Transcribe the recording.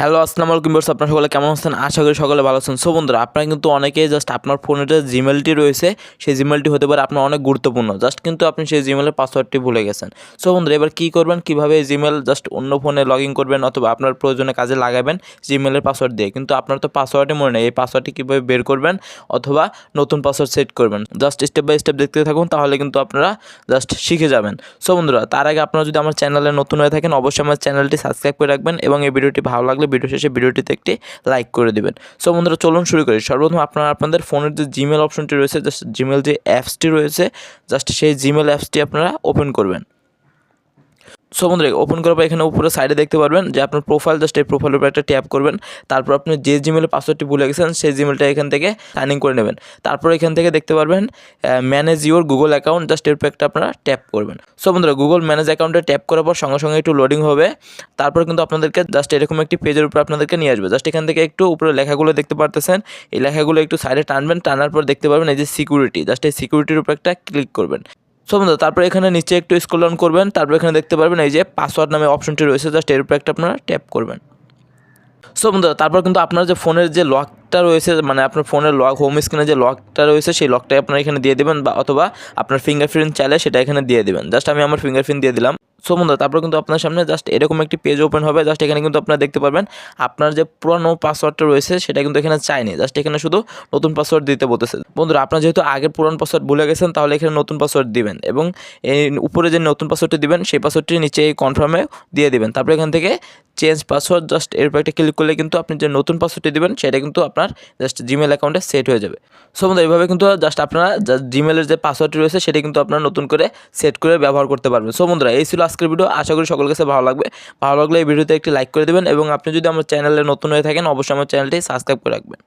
Hello আসসালামু আলাইকুম বিয়ার্স আপনারা সকলে কেমন আছেন? আশা করি সকলে ভালো আছেন। সো বন্ধুরা, আপনারা কিন্তু অনেকেই জাস্ট আপনার ফোনে যে জিমেলটি রয়েছে। সেই জিমেলটি হতে পারে আপনার অনেক গুরুত্বপূর্ণ। জাস্ট কিন্তু আপনি সেই জিমেলের পাসওয়ার্ডটি ভুলে গেছেন। সো বন্ধুরা, এবার কী করবেন? কীভাবে জিমেল জাস্ট অন্য ফোনে লগ ইন করবেন অথবা আপনার প্রয়োজনে কাজে লাগাবেন জিমেলের পাসওয়ার্ড দিয়ে? কিন্তু আপনার তো পাসওয়ার্ডই মনে নেই। এই পাসওয়ার্ডটি কীভাবে বের করবেন? অথবা নতুন পাসওয়ার্ড সেট করবেন? জাস্ট স্টেপ বাই স্টেপ দেখতে থাকুন, তাহলে কিন্তু আপনারা জাস্ট শিখে যাবেন। সো বন্ধুরা, তার আগে আপনারা যদি আমার চ্যানেলে নতুন হয়ে থাকেন, অবশ্যই আমার চ্যানেলটি সাবস্ক্রাইব করে রাখবেন এবং এই ভিডিওটি ভালো লাগলে ভিডিও শেষে ভিডিওটিতে একটি লাইক করে দেবেন। সো বন্ধুরা, চলুন শুরু করি। সর্বপ্রথম আপনারা আপনাদের ফোনের যে জিমেল অপশনটি রয়েছে জাস্ট জিমেল যে অ্যাপসটি রয়েছে জাস্ট সেই জিমেল অ্যাপসটি আপনারা ওপেন করবেন। সো বন্ধুরা ওপেন করার পর এখানে উপরে সাইডে দেখতে পারবেন যে আপনার প্রোফাইল জাস্ট এই প্রোফাইলের উপর একটা ট্যাপ করবেন। তারপর আপনি যে জিমেলের পাসওয়ার্ডটি ভুলে গেছেন, সেই জিমেলটা এখান থেকে সাইন ইন করে নেবেন। তারপর এখান থেকে দেখতে পারবেন manage your Google account just এর উপর একটা আপনারা ট্যাপ করবেন। সো বন্ধুরা গুগল ম্যানেজ অ্যাকাউন্টে ট্যাপ করার পর সঙ্গে সঙ্গে একটু লোডিং হবে। তারপর কিন্তু আপনাদেরকে জাস্ট এরকম একটি পেজের উপর আপনাদেরকে নিয়ে আসবে। জাস্ট এখান থেকে একটু উপরে লেখাগুলো দেখতে পারতেছেন। এই লেখাগুলো একটু সাইডে টানবেন, টানার পর দেখতে পারবেন এই যে সিকিউরিটি জাস্ট এই সিকিউরিটির উপর একটা ক্লিক করবেন। সো বন্ধুরা তারপর এখানে নিচে একটু স্ক্রল ডাউন করবেন, তারপর এখানে দেখতে পারবেন এই যে পাসওয়ার্ড নামে অপশনটি রয়েছে জাস্ট এর উপর একটা আপনারা ট্যাপ করবেন। সো বন্ধুরা তারপর কিন্তু আপনার যে ফোনের যে লকটা রয়েছে মানে আপনার ফোনের লক হোম স্ক্রিনে যে লকটা রয়েছে, সেই লকটাই আপনারা এখানে দিয়ে দেবেন, বা অথবা আপনার ফিঙ্গারপ্রিন্ট চাইলে সেটা এখানে দিয়ে দেবেন। জাস্ট আমি আমার ফিঙ্গারপ্রিন্ট দিয়ে দিলাম। সো বন্ধুরা, তারপর কিন্তু আপনার সামনে জাস্ট এরকম একটি পেজ ওপেন হবে জাস্ট এখানে কিন্তু আপনারা দেখতে পারবেন, আপনার যে পুরনো পাসওয়ার্ডটা রয়েছে, সেটা কিন্তু এখানে চাইনি জাস্ট এখানে শুধু নতুন পাসওয়ার্ড দিতে বলতেছে। বন্ধুরা, আপনার যেহেতু আগের পুরনো পাসওয়ার্ড ভুলে গেছেন, তাহলে এখানে নতুন পাসওয়ার্ড দিবেন এবং এই উপরে যে নতুন পাসওয়ার্ডটি দিবেন, সেই পাসওয়ার্ডটি নিচে এই কনফার্মে দিয়ে দিবেন। তারপর এখান থেকে চেঞ্জ পাসওয়ার্ড জাস্ট এর উপর একটা ক্লিক করলে কিন্তু আপনি যে নতুন পাসওয়ার্ডটি দেবেন, সেটা কিন্তু আপনার জাস্ট জিমেল অ্যাকাউন্টে সেট হয়ে যাবে। সো বন্ধু এইভাবে কিন্তু জাস্ট আপনারা জিমেলের যে পাসওয়ার্ডটি রয়েছে, সেটা কিন্তু আপনারা নতুন করে সেট করে ব্যবহার করতে পারবেন। সো বন্ধুরা, এই ছিল আজকের ভিডিও আশা করি সকল কাছে ভালো লাগবে। ভালো লাগলে এই ভিডিওতে একটি লাইক করে দেবেন এবং আপনি যদি আমার চ্যানেলে নতুন হয়ে থাকেন, অবশ্যই আমার চ্যানেলটি সাবস্ক্রাইব করে রাখবেন।